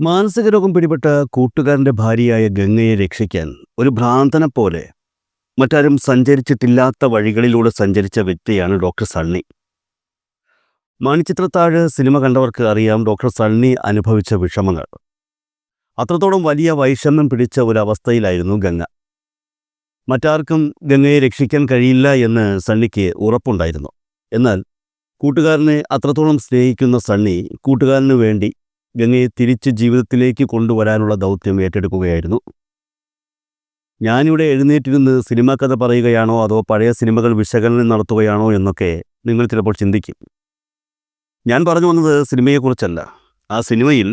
മാനസിക രോഗം പിടിപെട്ട കൂട്ടുകാരന്റെ ഭാര്യയായ ഗംഗയെ രക്ഷിക്കാൻ ഒരു ഭ്രാന്തനെ പോലെ മറ്റാരും സഞ്ചരിച്ചിട്ടില്ലാത്ത വഴികളിലൂടെ സഞ്ചരിച്ച വ്യക്തിയാണ് ഡോക്ടർ സണ്ണി. മണിച്ചിത്രത്താഴ് സിനിമ കണ്ടവർക്ക് അറിയാം ഡോക്ടർ സണ്ണി അനുഭവിച്ച വിഷമങ്ങൾ. അത്രത്തോളം വലിയ വൈഷമ്യം പിടിച്ച ഒരവസ്ഥയിലായിരുന്നു ഗംഗ. മറ്റാർക്കും ഗംഗയെ രക്ഷിക്കാൻ കഴിയില്ല എന്ന് സണ്ണിക്ക് ഉറപ്പുണ്ടായിരുന്നു. എന്നാൽ കൂട്ടുകാരനെ അത്രത്തോളം സ്നേഹിക്കുന്ന സണ്ണി കൂട്ടുകാരന് വേണ്ടി ഗംഗയെ തിരിച്ച് ജീവിതത്തിലേക്ക് കൊണ്ടുവരാനുള്ള ദൗത്യം ഏറ്റെടുക്കുകയായിരുന്നു. ഞാനിവിടെ എഴുന്നേറ്റിരുന്ന് സിനിമാ കഥ പറയുകയാണോ അതോ പഴയ സിനിമകൾ വിശകലനം നടത്തുകയാണോ എന്നൊക്കെ നിങ്ങൾ ചിലപ്പോൾ ചിന്തിക്കും. ഞാൻ പറഞ്ഞു വന്നത് സിനിമയെക്കുറിച്ചല്ല. ആ സിനിമയിൽ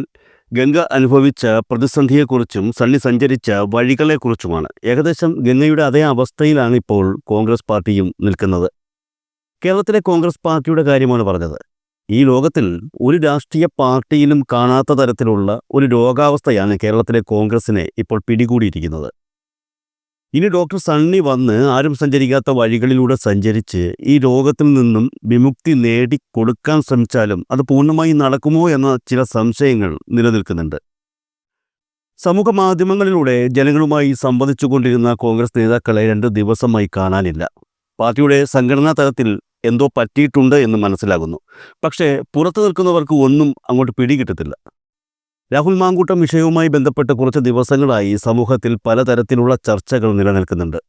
ഗംഗ അനുഭവിച്ച പ്രതിസന്ധിയെക്കുറിച്ചും സണ്ണി സഞ്ചരിച്ച വഴികളെക്കുറിച്ചുമാണ്. ഏകദേശം ഗംഗയുടെ അതേ അവസ്ഥയിലാണ് ഇപ്പോൾ കോൺഗ്രസ് പാർട്ടിയും നിൽക്കുന്നത്. കേരളത്തിലെ കോൺഗ്രസ് പാർട്ടിയുടെ കാര്യമാണ് പറഞ്ഞത്. ഈ ലോകത്തിൽ ഒരു രാഷ്ട്രീയ പാർട്ടിയിലും കാണാത്ത തരത്തിലുള്ള ഒരു രോഗാവസ്ഥയാണ് കേരളത്തിലെ കോൺഗ്രസിനെ ഇപ്പോൾ പിടികൂടിയിരിക്കുന്നത്. ഇനി ഡോക്ടർ സണ്ണി വന്ന് ആരും സഞ്ചരിക്കാത്ത വഴികളിലൂടെ സഞ്ചരിച്ച് ഈ രോഗത്തിൽ നിന്നും വിമുക്തി നേടിക്കൊടുക്കാൻ ശ്രമിച്ചാലും അത് പൂർണമായി നടക്കുമോ എന്ന ചില സംശയങ്ങൾ നിലനിൽക്കുന്നുണ്ട്. സമൂഹ മാധ്യമങ്ങളിലൂടെ ജനങ്ങളുമായി സംവദിച്ചുകൊണ്ടിരുന്ന കോൺഗ്രസ് നേതാക്കളെ രണ്ട് ദിവസമായി കാണാനില്ല. പാർട്ടിയുടെ സംഘടനാ തലത്തിൽ എന്തോ പറ്റിയിട്ടുണ്ട് എന്ന് മനസ്സിലാകുന്നു. പക്ഷേ പുറത്തു നിൽക്കുന്നവർക്ക് ഒന്നും അങ്ങോട്ട് പിടികിട്ടത്തില്ല. രാഹുൽ മാങ്കൂട്ടം വിഷയവുമായി ബന്ധപ്പെട്ട് കുറച്ച് ദിവസങ്ങളായി സമൂഹത്തിൽ പലതരത്തിലുള്ള ചർച്ചകൾ നിലനിൽക്കുന്നുണ്ട്.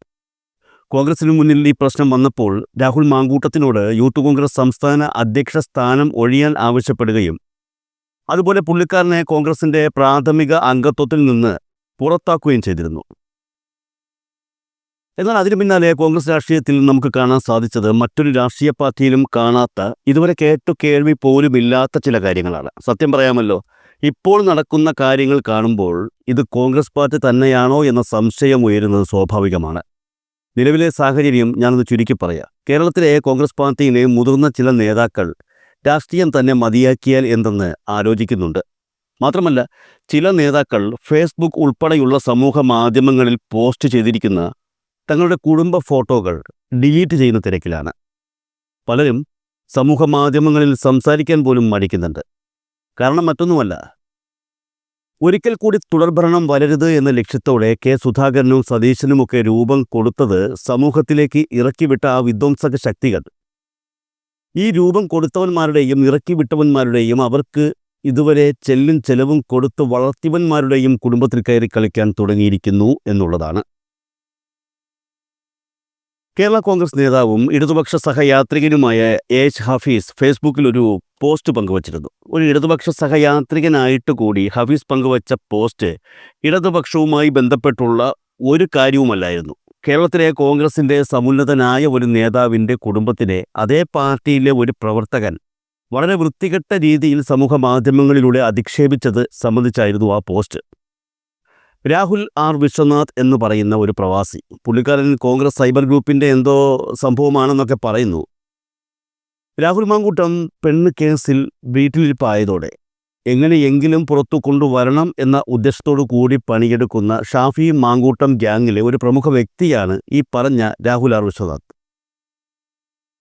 കോൺഗ്രസിന് മുന്നിൽ ഈ പ്രശ്നം വന്നപ്പോൾ രാഹുൽ മാങ്കൂട്ടത്തിനോട് യൂത്ത് കോൺഗ്രസ് സംസ്ഥാന അധ്യക്ഷ സ്ഥാനം ഒഴിയാൻ ആവശ്യപ്പെടുകയും അതുപോലെ പുള്ളിക്കാരനെ കോൺഗ്രസിന്റെ പ്രാഥമിക അംഗത്വത്തിൽ നിന്ന് പുറത്താക്കുകയും ചെയ്തിരുന്നു. എന്നാൽ അതിനു പിന്നാലെ കോൺഗ്രസ് രാഷ്ട്രീയത്തിൽ നമുക്ക് കാണാൻ സാധിച്ചത് മറ്റൊരു രാഷ്ട്രീയ പാർട്ടിയിലും കാണാത്ത ഇതുവരെ കേട്ടു കേൾവി പോലുമില്ലാത്ത ചില കാര്യങ്ങളാണ്. സത്യം പറയാമല്ലോ ഇപ്പോൾ നടക്കുന്ന കാര്യങ്ങൾ കാണുമ്പോൾ ഇത് കോൺഗ്രസ് പാർട്ടി തന്നെയാണോ എന്ന സംശയം ഉയരുന്നത് സ്വാഭാവികമാണ്. നിലവിലെ സാഹചര്യം ഞാനത് ചുരുക്കി പറയാം. കേരളത്തിലെ കോൺഗ്രസ് പാർട്ടിയിലെ മുതിർന്ന ചില നേതാക്കൾ രാഷ്ട്രീയം തന്നെ മതിയാക്കിയാൽ എന്തെന്ന് ആലോചിക്കുന്നുണ്ട്. മാത്രമല്ല ചില നേതാക്കൾ ഫേസ്ബുക്ക് ഉൾപ്പെടെയുള്ള സമൂഹ മാധ്യമങ്ങളിൽ പോസ്റ്റ് ചെയ്തിരിക്കുന്ന തങ്ങളുടെ കുടുംബ ഫോട്ടോകൾ ഡിലീറ്റ് ചെയ്യുന്ന തിരക്കിലാണ്. പലരും സമൂഹ മാധ്യമങ്ങളിൽ സംസാരിക്കാൻ പോലും മടിക്കുന്നുണ്ട്. കാരണം മറ്റൊന്നുമല്ല ഒരിക്കൽ കൂടി തുടർഭരണം വരരുത് എന്ന ലക്ഷ്യത്തോടെ കെ സുധാകരനും സതീശനുമൊക്കെ രൂപം കൊടുത്തത് സമൂഹത്തിലേക്ക് ഇറക്കിവിട്ട ആ വിധ്വംസക ശക്തികൾ. ഈ രൂപം കൊടുത്തവന്മാരുടെയും ഇറക്കിവിട്ടവന്മാരുടെയും അവർക്ക് ഇതുവരെ ചെല്ലും ചെലവും കൊടുത്ത് വളർത്തിയവന്മാരുടെയും കുടുംബത്തിൽ കയറി കളിക്കാൻ തുടങ്ങിയിരിക്കുന്നു എന്നുള്ളതാണ്. കേരള കോൺഗ്രസ് നേതാവും ഇടതുപക്ഷ സഹയാത്രികനുമായ എച്ച് ഹഫീസ് ഫേസ്ബുക്കിൽ ഒരു പോസ്റ്റ് പങ്കുവച്ചിരുന്നു. ഒരു ഇടതുപക്ഷ സഹയാത്രികനായിട്ട് കൂടി ഹഫീസ് പങ്കുവച്ച പോസ്റ്റ് ഇടതുപക്ഷവുമായി ബന്ധപ്പെട്ടുള്ള ഒരു കാര്യവുമല്ലായിരുന്നു. കേരളത്തിലെ കോൺഗ്രസിന്റെ സമുന്നതനായ ഒരു നേതാവിന്റെ കുടുംബത്തിലെ അതേ പാർട്ടിയിലെ ഒരു പ്രവർത്തകൻ വളരെ വൃത്തികെട്ട രീതിയിൽ സമൂഹ മാധ്യമങ്ങളിലൂടെ അധിക്ഷേപിച്ചത് സംബന്ധിച്ചായിരുന്നു ആ പോസ്റ്റ്. രാഹുൽ ആർ വിശ്വനാഥ് എന്ന് പറയുന്ന ഒരു പ്രവാസി. പുള്ളിക്കാരൻ കോൺഗ്രസ് സൈബർ ഗ്രൂപ്പിന്റെ എന്തോ സംഭവമാണെന്നൊക്കെ പറയുന്നു. രാഹുൽ മാങ്കൂട്ടം പെണ്ണ് കേസിൽ വീട്ടിലിരിപ്പായതോടെ എങ്ങനെയെങ്കിലും പുറത്തു കൊണ്ടുവരണം എന്ന ഉദ്ദേശത്തോടു കൂടി പണിയെടുക്കുന്ന ഷാഫി മാങ്കൂട്ടം ഗ്യാങ്ങിലെ ഒരു പ്രമുഖ വ്യക്തിയാണ് ഈ പറഞ്ഞ രാഹുൽ ആർ വിശ്വനാഥ്.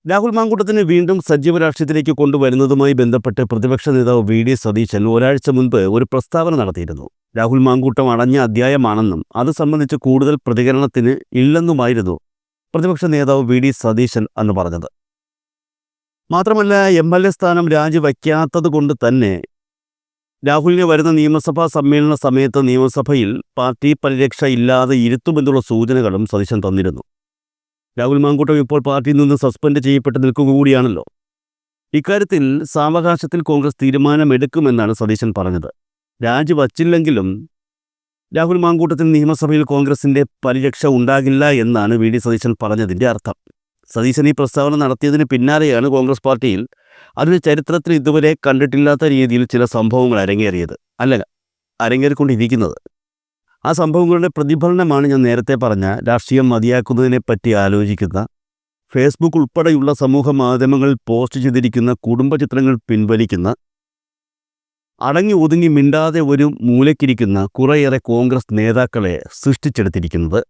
രാഹുൽ മാങ്കൂട്ടത്തിന് വീണ്ടും സജീവ രാഷ്ട്രീയത്തിലേക്ക് കൊണ്ടുവരുന്നതുമായി ബന്ധപ്പെട്ട് പ്രതിപക്ഷ നേതാവ് വി ഡി സതീശൻ ഒരാഴ്ച മുൻപ് ഒരു പ്രസ്താവന നടത്തിയിരുന്നു. രാഹുൽ മാങ്കൂട്ടം അടഞ്ഞ അധ്യായമാണെന്നും അത് സംബന്ധിച്ച് കൂടുതൽ പ്രതികരണത്തിന് ഇല്ലെന്നുമായിരുന്നു പ്രതിപക്ഷ നേതാവ് വി ഡി സതീശൻ അന്ന് പറഞ്ഞത്. മാത്രമല്ല എം എൽ എ സ്ഥാനം രാജിവയ്ക്കാത്തത് കൊണ്ട് തന്നെ രാഹുലിന് വരുന്ന നിയമസഭാ സമ്മേളന സമയത്ത് നിയമസഭയിൽ പാർട്ടി പരിരക്ഷ ഇല്ലാതെ ഇരുത്തുമെന്നുള്ള സൂചനകളും സതീശൻ തന്നിരുന്നു. രാഹുൽ മാങ്കൂട്ടം ഇപ്പോൾ പാർട്ടിയിൽ നിന്ന് സസ്പെൻഡ് ചെയ്യപ്പെട്ട് നിൽക്കുക കൂടിയാണല്ലോ ഇക്കാര്യത്തിൽ സാവകാശത്തിൽ കോൺഗ്രസ് തീരുമാനമെടുക്കുമെന്നാണ് സതീശൻ പറഞ്ഞത്. രാജിവച്ചില്ലെങ്കിലും രാഹുൽ മാങ്കൂട്ടത്തിൽ നിയമസഭയിൽ കോൺഗ്രസിന്റെ പരിരക്ഷ ഉണ്ടാകില്ല എന്നാണ് വി ഡി സതീശൻ പറഞ്ഞതിന്റെ അർത്ഥം. സതീശൻ ഈ പ്രസ്താവന നടത്തിയതിന് പിന്നാലെയാണ് കോൺഗ്രസ് പാർട്ടിയിൽ അതിന് ചരിത്രത്തിൽ ഇതുവരെ കണ്ടിട്ടില്ലാത്ത രീതിയിൽ ചില സംഭവങ്ങൾ അരങ്ങേറിയത്. അല്ല അരങ്ങേറിക്കൊണ്ടിരിക്കുന്നത്. ആ സംഭവങ്ങളുടെ പ്രതിഫലനമാണ് ഞാൻ നേരത്തെ പറഞ്ഞ രാഷ്ട്രീയം മതിയാക്കുന്നതിനെ പറ്റി ആലോചിക്കുന്ന ഫേസ്ബുക്ക് ഉൾപ്പെടെയുള്ള സമൂഹ മാധ്യമങ്ങളിൽ പോസ്റ്റ് ചെയ്തിരിക്കുന്ന കുടുംബ ചിത്രങ്ങൾ പിൻവലിക്കുന്ന അടങ്ങി ഒതുങ്ങി മിണ്ടാതെ ഒരു മൂലക്കിരിക്കുന്ന കുറേയേറെ കോൺഗ്രസ് നേതാക്കളെ സൃഷ്ടിച്ചെടുത്തിരിക്കുന്നത്.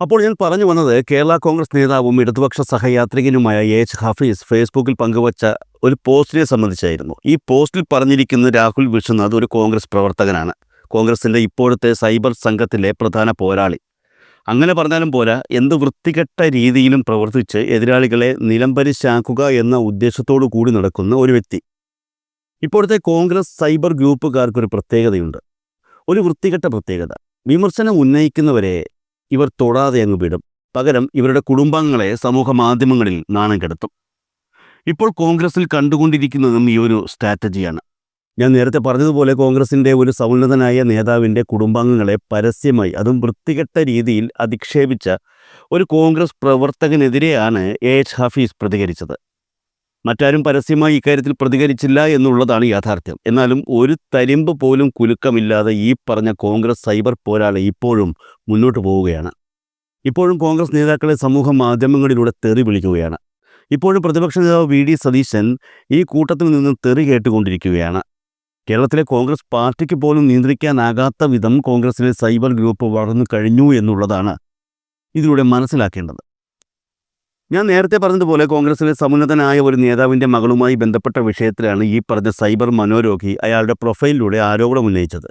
അപ്പോൾ ഞാൻ പറഞ്ഞു വന്നത് കേരള കോൺഗ്രസ് നേതാവും ഇടതുപക്ഷ സഹയാത്രികനുമായ എച്ച് ഹഫീസ് ഫേസ്ബുക്കിൽ പങ്കുവച്ച ഒരു പോസ്റ്റിനെ സംബന്ധിച്ചായിരുന്നു. ഈ പോസ്റ്റിൽ പറഞ്ഞിരിക്കുന്ന രാഹുൽ വിശ്വനാഥ് ഒരു കോൺഗ്രസ് പ്രവർത്തകനാണ്. കോൺഗ്രസിന്റെ ഇപ്പോഴത്തെ സൈബർ സംഘത്തിലെ പ്രധാന പോരാളി. അങ്ങനെ പറഞ്ഞാലും പോരാ എന്ത് വൃത്തികെട്ട രീതിയിലും പ്രവർത്തിച്ച് എതിരാളികളെ നിലംപരിശാക്കുക എന്ന ഉദ്ദേശത്തോടു കൂടി നടക്കുന്ന ഒരു വ്യക്തി. ഇപ്പോഴത്തെ കോൺഗ്രസ് സൈബർ ഗ്രൂപ്പുകാർക്ക് ഒരു പ്രത്യേകതയുണ്ട്. ഒരു വൃത്തികെട്ട പ്രത്യേകത. വിമർശനം ഉന്നയിക്കുന്നവരെ ഇവർ തൊടാതെ അങ്ങ് വിടും. പകരം ഇവരുടെ കുടുംബങ്ങളെ സമൂഹ മാധ്യമങ്ങളിൽ നാണം കെടുത്തും. ഇപ്പോൾ കോൺഗ്രസിൽ കണ്ടുകൊണ്ടിരിക്കുന്നതും ഈ ഒരു സ്ട്രാറ്റജിയാണ്. ഞാൻ നേരത്തെ പറഞ്ഞതുപോലെ കോൺഗ്രസിന്റെ ഒരു സമുന്നതനായ നേതാവിന്റെ കുടുംബാംഗങ്ങളെ പരസ്യമായി അതും വൃത്തികെട്ട രീതിയിൽ അധിക്ഷേപിച്ച ഒരു കോൺഗ്രസ് പ്രവർത്തകനെതിരെയാണ് എ എച്ച് ഹഫീസ് പ്രതികരിച്ചത്. മറ്റാരും പരസ്യമായി ഇക്കാര്യത്തിൽ പ്രതികരിച്ചില്ല എന്നുള്ളതാണ് യാഥാർത്ഥ്യം. എന്നാലും ഒരു തരിമ്പ് പോലും കുലുക്കമില്ലാതെ ഈ പറഞ്ഞ കോൺഗ്രസ് സൈബർ പോരാളി ഇപ്പോഴും മുന്നോട്ട് പോവുകയാണ്. ഇപ്പോഴും കോൺഗ്രസ് നേതാക്കളെ സമൂഹ മാധ്യമങ്ങളിലൂടെ തെറി വിളിക്കുകയാണ്. ഇപ്പോഴും പ്രതിപക്ഷ നേതാവ് വി ഡി സതീശൻ ഈ കൂട്ടത്തിൽ നിന്ന് തെറി കേട്ടുകൊണ്ടിരിക്കുകയാണ്. കേരളത്തിലെ കോൺഗ്രസ് പാർട്ടിക്ക് പോലും നിയന്ത്രിക്കാനാകാത്ത വിധം കോൺഗ്രസിലെ സൈബർ ഗ്രൂപ്പ് വളർന്നു കഴിഞ്ഞു എന്നുള്ളതാണ് ഇതിലൂടെ മനസ്സിലാക്കേണ്ടത്. ഞാൻ നേരത്തെ പറഞ്ഞതുപോലെ കോൺഗ്രസിലെ സമുന്നതനായ ഒരു നേതാവിന്റെ മകളുമായി ബന്ധപ്പെട്ട വിഷയത്തിലാണ് ഈ പറഞ്ഞ സൈബർ മനോരോഗി അയാളുടെ പ്രൊഫൈലിലൂടെ ആരോപണം ഉന്നയിച്ചത്.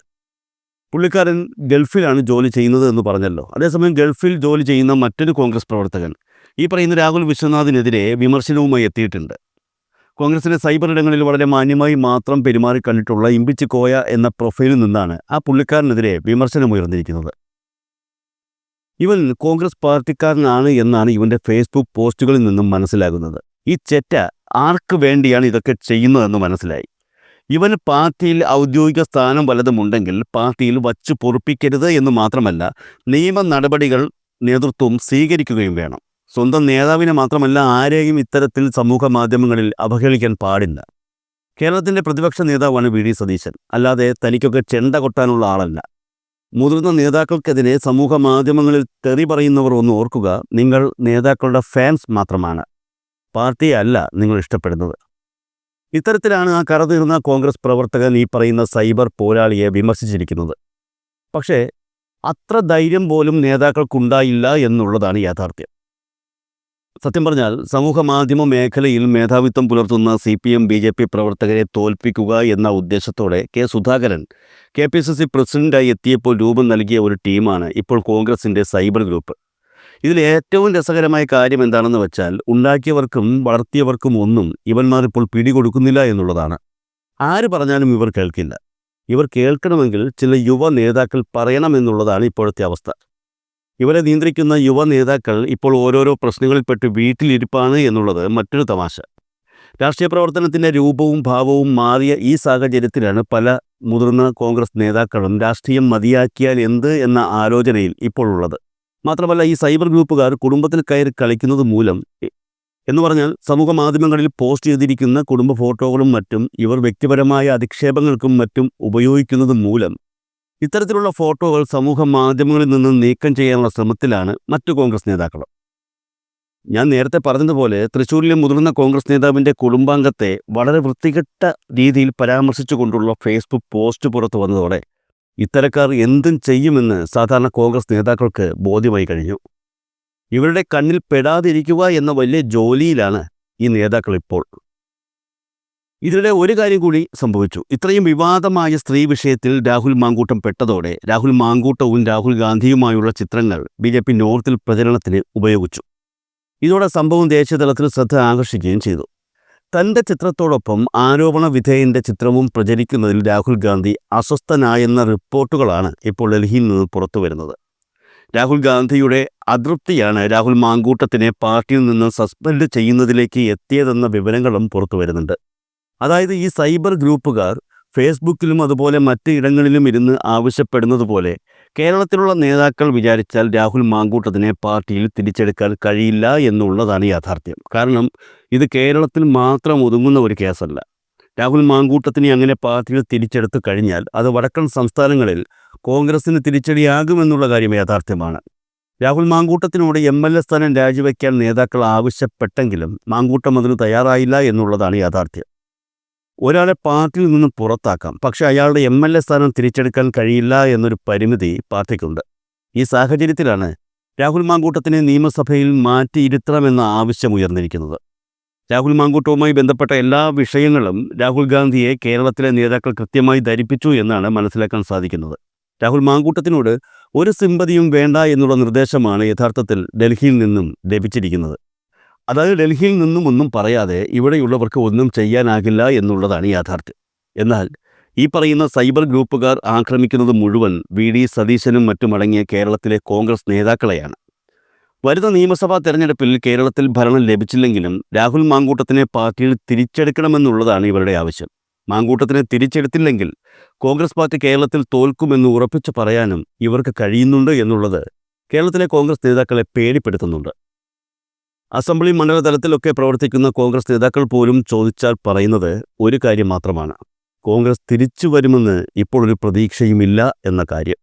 പുള്ളിക്കാരൻ ഗൾഫിലാണ് ജോലി ചെയ്യുന്നത് എന്ന് പറഞ്ഞല്ലോ. അതേസമയം ഗൾഫിൽ ജോലി ചെയ്യുന്ന മറ്റൊരു കോൺഗ്രസ് പ്രവർത്തകൻ ഈ പറയുന്ന രാഹുൽ വിശ്വനാഥിനെതിരെ വിമർശനവുമായി എത്തിയിട്ടുണ്ട്. കോൺഗ്രസിലെ സൈബർ ഇടങ്ങളിൽ വളരെ മാന്യമായി മാത്രം പെരുമാറി കണ്ടിട്ടുള്ള ഇമ്പിച്ച് കോയ എന്ന പ്രൊഫൈലിൽ നിന്നാണ് ആ പുള്ളിക്കാരനെതിരെ വിമർശനമുയർന്നിരിക്കുന്നത് ഇവൻ കോൺഗ്രസ് പാർട്ടിക്കാരനാണ് എന്നാണ് ഇവന്റെ ഫേസ്ബുക്ക് പോസ്റ്റുകളിൽ നിന്നും മനസ്സിലാകുന്നത്. ഈ ചെറ്റ ആർക്ക് വേണ്ടിയാണ് ഇതൊക്കെ ചെയ്യുന്നതെന്ന് മനസ്സിലായി. ഇവന് പാർട്ടിയിൽ ഔദ്യോഗിക സ്ഥാനം വല്ലതുമുണ്ടെങ്കിൽ പാർട്ടിയിൽ വച്ചു പൊറുപ്പിക്കരുത് എന്ന് മാത്രമല്ല നിയമ നടപടികൾ നേതൃത്വം സ്വീകരിക്കുകയും വേണം. സ്വന്തം നേതാവിനെ മാത്രമല്ല ആരെയും ഇത്തരത്തിൽ സമൂഹ മാധ്യമങ്ങളിൽ അവഹേളിക്കാൻ പാടില്ല. കേരളത്തിന്റെ പ്രതിപക്ഷ നേതാവാണ് വി ഡി സതീശൻ. അല്ലാതെ തനിക്കൊക്കെ ചെണ്ട കൊട്ടാനുള്ള ആളല്ല. മുതിർന്ന നേതാക്കൾക്കെതിരെ സമൂഹ മാധ്യമങ്ങളിൽ തെറി പറയുന്നവർ ഒന്ന് ഓർക്കുക നിങ്ങൾ നേതാക്കളുടെ ഫാൻസ് മാത്രമാണ്. പാർട്ടിയെ അല്ല നിങ്ങൾ ഇഷ്ടപ്പെടുന്നത്. ഇത്തരത്തിലാണ് ആ കറതീർന്ന കോൺഗ്രസ് പ്രവർത്തകൻ ഈ പറയുന്ന സൈബർ പോരാളിയെ വിമർശിച്ചിരിക്കുന്നത്. പക്ഷേ അത്ര ധൈര്യം പോലും നേതാക്കൾക്കുണ്ടായില്ല എന്നുള്ളതാണ് യാഥാർത്ഥ്യം. സത്യം പറഞ്ഞാൽ സമൂഹ മാധ്യമ മേഖലയിൽ മേധാവിത്വം പുലർത്തുന്ന C P M B J P പ്രവർത്തകരെ തോൽപ്പിക്കുക എന്ന ഉദ്ദേശത്തോടെ K Sudhakaran K P C C പ്രസിഡന്റായി എത്തിയപ്പോൾ രൂപം നൽകിയ ഒരു ടീമാണ് ഇപ്പോൾ കോൺഗ്രസിന്റെ സൈബർ ഗ്രൂപ്പ്. ഇതിൽ ഏറ്റവും രസകരമായ കാര്യം എന്താണെന്ന് വെച്ചാൽ ഉണ്ടാക്കിയവർക്കും വളർത്തിയവർക്കും ഒന്നും ഇവന്മാർ ഇപ്പോൾ പിടികൊടുക്കുന്നില്ല എന്നുള്ളതാണ്. ആര് പറഞ്ഞാലും ഇവർ കേൾക്കില്ല. ഇവർ കേൾക്കണമെങ്കിൽ ചില യുവ നേതാക്കൾ പറയണമെന്നുള്ളതാണ് ഇപ്പോഴത്തെ അവസ്ഥ. ഇവരെ നിയന്ത്രിക്കുന്ന യുവ നേതാക്കൾ ഇപ്പോൾ ഓരോരോ പ്രശ്നങ്ങളിൽപ്പെട്ട് വീട്ടിലിരിപ്പാണ് എന്നുള്ളത് മറ്റൊരു തമാശ. രാഷ്ട്രീയ പ്രവർത്തനത്തിന്റെ രൂപവും ഭാവവും മാറിയ ഈ സാഹചര്യത്തിലാണ് പല മുതിർന്ന കോൺഗ്രസ് നേതാക്കളും രാഷ്ട്രീയം മതിയാക്കിയാൽ എന്ത് എന്ന ആലോചനയിൽ ഇപ്പോൾ ഉള്ളത്. മാത്രമല്ല ഈ സൈബർ ഗ്രൂപ്പുകാർ കുടുംബത്തിൽ കയറി കളിക്കുന്നത് മൂലം എന്ന് പറഞ്ഞാൽ സമൂഹ മാധ്യമങ്ങളിൽ പോസ്റ്റ് ചെയ്തിരിക്കുന്ന കുടുംബ ഫോട്ടോകളും മറ്റും ഇവർ വ്യക്തിപരമായ അധിക്ഷേപങ്ങൾക്കും മറ്റും ഉപയോഗിക്കുന്നത് മൂലം ഇത്തരത്തിലുള്ള ഫോട്ടോകൾ സമൂഹ മാധ്യമങ്ങളിൽ നിന്ന് നീക്കം ചെയ്യാനുള്ള ശ്രമത്തിലാണ് മറ്റു കോൺഗ്രസ് നേതാക്കൾ ഞാൻ നേരത്തെ പറഞ്ഞതുപോലെ തൃശ്ശൂരിലെ മുതിർന്ന കോൺഗ്രസ് നേതാവിന്റെ കുടുംബാംഗത്തെ വളരെ വൃത്തികെട്ട രീതിയിൽ പരാമർശിച്ചുകൊണ്ടുള്ള ഫേസ്ബുക്ക് പോസ്റ്റ് പുറത്തു വന്നതോടെ ഇത്തരക്കാർ എന്തും ചെയ്യുമെന്ന് സാധാരണ കോൺഗ്രസ് നേതാക്കൾക്ക് ബോധ്യമായി കഴിഞ്ഞു. ഇവരുടെ കണ്ണിൽ പെടാതിരിക്കുക എന്ന വലിയ ജോലിയിലാണ് ഈ നേതാക്കൾ ഇപ്പോൾ. ഇതിനിടെ ഒരു കാര്യം കൂടി സംഭവിച്ചു. ഇത്രയും വിവാദമായ സ്ത്രീ വിഷയത്തിൽ രാഹുൽ മാങ്കൂട്ടം പെട്ടതോടെ രാഹുൽ മാങ്കൂട്ടവും രാഹുൽ ഗാന്ധിയുമായുള്ള ചിത്രങ്ങൾ ബി ജെ പി നോർത്തിൽ പ്രചരണത്തിന് ഉപയോഗിച്ചു. ഇതോടെ സംഭവം ദേശീയതലത്തിൽ ശ്രദ്ധ ആകർഷിക്കുകയും ചെയ്തു. തന്റെ ചിത്രത്തോടൊപ്പം ആരോപണ വിധേയന്റെ ചിത്രവും പ്രചരിക്കുന്നതിൽ രാഹുൽ ഗാന്ധി അസ്വസ്ഥനായെന്ന റിപ്പോർട്ടുകളാണ് ഇപ്പോൾ ഡൽഹിയിൽ നിന്ന് പുറത്തു വരുന്നത്. രാഹുൽ ഗാന്ധിയുടെ അതൃപ്തിയാണ് രാഹുൽ മാങ്കൂട്ടത്തിനെ പാർട്ടിയിൽ നിന്ന് സസ്പെൻഡ് ചെയ്യുന്നതിലേക്ക് എത്തിയതെന്ന വിവരങ്ങളും പുറത്തു വരുന്നുണ്ട്. അതായത് ഈ സൈബർ ഗ്രൂപ്പുകാർ ഫേസ്ബുക്കിലും അതുപോലെ മറ്റ് ഇടങ്ങളിലും ഇരുന്ന് ആവശ്യപ്പെടുന്നത് പോലെ കേരളത്തിലുള്ള നേതാക്കൾ വിചാരിച്ചാൽ രാഹുൽ മാങ്കൂട്ടത്തിനെ പാർട്ടിയിൽ തിരിച്ചെടുക്കാൻ കഴിയില്ല എന്നുള്ളതാണ് യാഥാർത്ഥ്യം. കാരണം ഇത് കേരളത്തിൽ മാത്രം ഒതുങ്ങുന്ന ഒരു കേസല്ല. രാഹുൽ മാങ്കൂട്ടത്തിനെ അങ്ങനെ പാർട്ടിയിൽ തിരിച്ചെടുത്തു കഴിഞ്ഞാൽ അത് വടക്കൻ സംസ്ഥാനങ്ങളിൽ കോൺഗ്രസിന് തിരിച്ചടിയാകുമെന്നുള്ള കാര്യം യാഥാർത്ഥ്യമാണ്. രാഹുൽ മാങ്കൂട്ടത്തിനോട് എം എൽ എ സ്ഥാനം രാജിവെക്കാൻ നേതാക്കൾ ആവശ്യപ്പെട്ടെങ്കിലും മാങ്കൂട്ടം അതിന് തയ്യാറായില്ല എന്നുള്ളതാണ് യാഥാർത്ഥ്യം. ഒരാളെ പാർട്ടിയിൽ നിന്നും പുറത്താക്കാം. പക്ഷേ അയാളുടെ എം എൽ എ സ്ഥാനം തിരിച്ചെടുക്കാൻ കഴിയില്ല എന്നൊരു പരിമിതി പാർട്ടിക്കുണ്ട്. ഈ സാഹചര്യത്തിലാണ് രാഹുൽ മാങ്കൂട്ടത്തിനെ നിയമസഭയിൽ മാറ്റിയിരുത്തണമെന്ന ആവശ്യം ഉയർന്നിരിക്കുന്നത്. രാഹുൽ മാങ്കൂട്ടവുമായി ബന്ധപ്പെട്ട എല്ലാ വിഷയങ്ങളും രാഹുൽ ഗാന്ധിയെ കേരളത്തിലെ നേതാക്കൾ കൃത്യമായി ധരിപ്പിച്ചു എന്നാണ് മനസ്സിലാക്കാൻ സാധിക്കുന്നത്. രാഹുൽ മാങ്കൂട്ടത്തിനോട് ഒരു സിമ്പതിയും വേണ്ട എന്നുള്ള നിർദ്ദേശമാണ് യഥാർത്ഥത്തിൽ ഡൽഹിയിൽ നിന്നും ലഭിച്ചിരിക്കുന്നത്. അതായത് ഡൽഹിയിൽ നിന്നും ഒന്നും പറയാതെ ഇവിടെയുള്ളവർക്ക് ഒന്നും ചെയ്യാനാകില്ല എന്നുള്ളതാണ് യാഥാർത്ഥ്യം. എന്നാൽ ഈ പറയുന്ന സൈബർ ഗ്രൂപ്പുകാർ ആക്രമിക്കുന്നത് മുഴുവൻ വി ഡി സതീശനും മറ്റുമടങ്ങിയ കേരളത്തിലെ കോൺഗ്രസ് നേതാക്കളെയാണ്. വരുന്ന നിയമസഭാ തെരഞ്ഞെടുപ്പിൽ കേരളത്തിൽ ഭരണം ലഭിച്ചില്ലെങ്കിലും രാഹുൽ മാങ്കൂട്ടത്തിനെ പാർട്ടിയിൽ തിരിച്ചെടുക്കണമെന്നുള്ളതാണ് ഇവരുടെ ആവശ്യം. മാങ്കൂട്ടത്തിനെ തിരിച്ചെടുത്തില്ലെങ്കിൽ കോൺഗ്രസ് പാർട്ടി കേരളത്തിൽ തോൽക്കുമെന്ന് ഉറപ്പിച്ചു പറയാനും ഇവർക്ക് കഴിയുന്നുണ്ട് എന്നുള്ളത് കേരളത്തിലെ കോൺഗ്രസ് നേതാക്കളെ പേടിപ്പെടുത്തുന്നുണ്ട്. അസംബ്ലി മണ്ഡലതലത്തിലൊക്കെ പ്രവർത്തിക്കുന്ന കോൺഗ്രസ് നേതാക്കൾ പോലും ചോദിച്ചാൽ പറയുന്നത് ഒരു കാര്യം മാത്രമാണ്. കോൺഗ്രസ് തിരിച്ചു വരുമെന്ന് ഇപ്പോൾ ഒരു പ്രതീക്ഷയുമില്ല എന്ന കാര്യം.